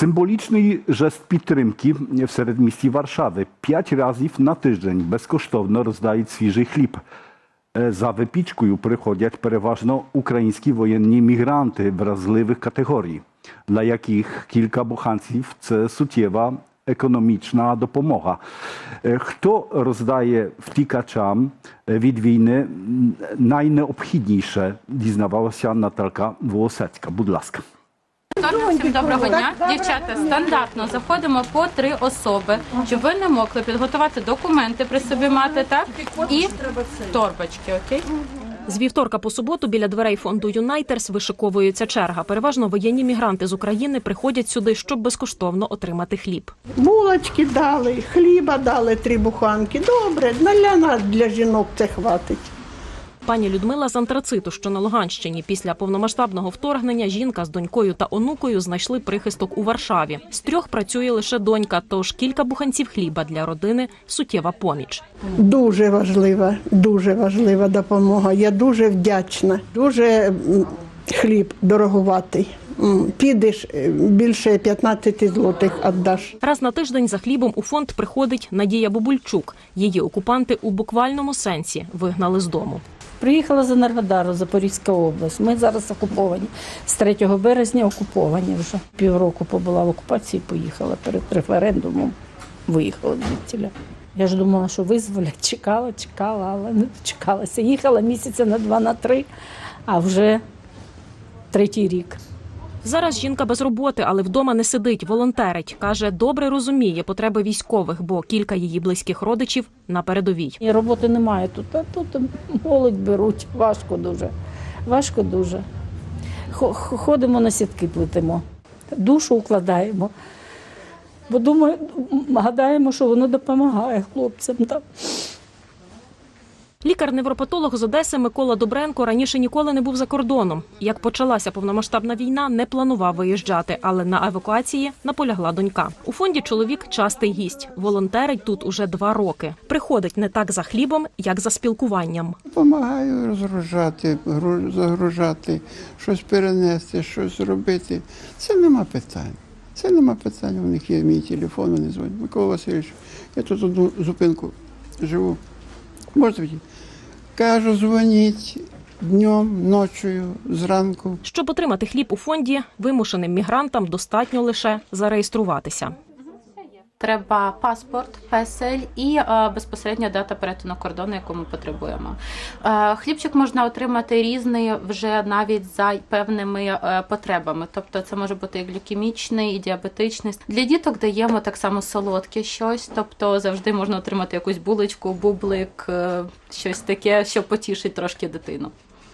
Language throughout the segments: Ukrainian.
Символічний жест підтримки в середмісті Варшави. П'ять разів на тиждень безкоштовно роздають свіжий хліб. Е, За випічкою приходять переважно українські воєнні мігранти вразливих категорій, для яких кілька буханців це суттєва економічна допомога. Е, Хто роздає втікачам е, від війни м, найнеобхідніше, дізнавалася всім доброго дня. Дівчата, стандартно заходимо по три особи, щоб ви не могли підготувати документи при собі мати, так? І торбочки, окей? З вівторка по суботу біля дверей фонду Юнайтерс вишиковується черга. Переважно воєнні мігранти з України приходять сюди, щоб безкоштовно отримати хліб. Булочки дали, хліба дали три буханки. Добре, для нас, для жінок це хватить. Пані Людмила з антрациту, що на Луганщині, після повномасштабного вторгнення жінка з донькою та онукою знайшли прихисток у Варшаві. З трьох працює лише донька, тож кілька буханців хліба для родини суттєва поміч. Дуже важлива, дуже важлива допомога. Я дуже вдячна. Дуже хліб дороговатий. Підеш е, більше 15 злотих віддаш. Раз на тиждень за хлібом у фонд приходить Надія Бобульчук. Її окупанти у буквальному сенсі вигнали з дому. Приїхала з Енергодару, Запорізька область. Ми зараз окуповані. З 3 березня окуповані вже. Півроку побула в окупації, поїхала перед референдумом. Виїхала звідтіля. Я ж думала, що визволять, чекала, чекала, але не дочекалася. Їхала місяця на два, на три, а вже третій рік. Зараз жінка без роботи, але вдома не сидить, волонтерить. Каже, добре розуміє потреби військових, бо кілька її близьких родичів на передовій. І роботи немає тут, а тут молодь беруть. Важко дуже. Важко дуже. Хо- Ходимо на сітки, плетемо, душу укладаємо. Бо думаю, гадаємо, що воно допомагає хлопцям. Там. Лікар-невропатолог з Одеси Микола Добренко раніше ніколи не був за кордоном. Як почалася повномасштабна війна, не планував виїжджати, але на евакуації наполягла донька. У фонді чоловік частий гість. Волонтерить тут уже два роки. Приходить не так за хлібом, як за спілкуванням. Допомагаю розгружати, гру- загружати, щось перенести, щось робити. Це нема питань. Це нема питань. У них є мій телефон, вони дзвонять. Микола Васильович, я тут одну зупинку живу. Можете вийти? Кажу, дзвоніть днем, ночою, зранку. Щоб отримати хліб у фонді, вимушеним мігрантам достатньо лише зареєструватися. Треба паспорт, песель і е, безпосередня дата перетину кордону, яку ми потребуємо. Е, хлібчик можна отримати різний вже навіть за певними е, потребами. Тобто це може бути і глюкемічний, і діабетичний. Для діток даємо так само солодке щось, тобто завжди можна отримати якусь булочку, бублик, щось таке, що потішить трошки дитину.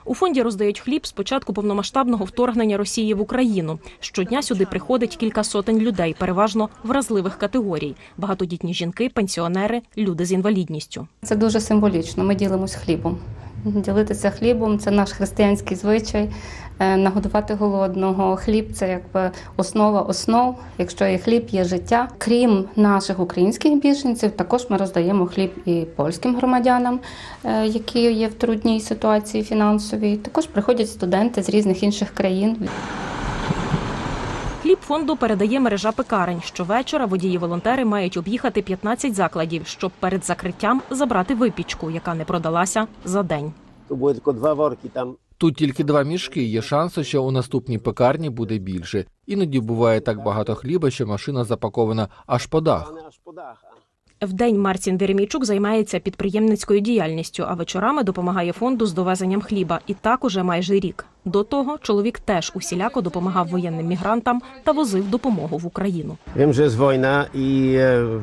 У фонді роздають хліб з початку повномасштабного вторгнення Росії в Україну. Щодня сюди приходить кілька сотень людей, переважно вразливих категорій: багатодітні жінки, пенсіонери, люди з інвалідністю. Це дуже символічно. Ми ділимось хлібом. Ділитися хлібом це наш християнський звичай. Е, Нагодувати голодного. Хліб це якби основа основ. Якщо є хліб, є життя. Крім наших українських біженців, також ми роздаємо хліб і польським громадянам, е, які є в трудній ситуації фінансовій. Також приходять студенти з різних інших країн. Фонду передає мережа пекарень. Щовечора водії-волонтери мають об'їхати 15 закладів, щоб перед закриттям забрати випічку, яка не продалася за день. Były tylko dwa worki tam. Тут тільки два мішки. Є шанси, що у наступній пекарні буде більше. Іноді буває так багато хліба, що машина запакована аж по дах. Вдень Марцін Деремійчук займається підприємницькою діяльністю, а вечорами допомагає фонду з довезенням хліба. І так уже майже рік. До того чоловік теж усіляко допомагав воєнним мігрантам та возив допомогу в Україну. Він вже з війна i e,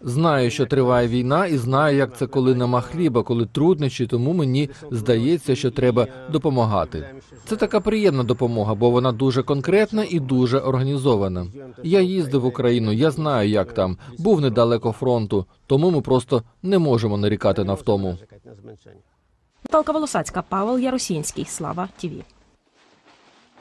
Знаю, що триває війна, і знаю, як це коли нема хліба, коли труднощі, тому мені здається, що треба допомагати. Це така приємна допомога, бо вона дуже конкретна і дуже організована. Я їздив в Україну, я знаю, як там був недалеко фронту, тому ми просто не можемо нарікати на втому. Наталка Волосацька, Павел Яросінський. Слава ТІВІ.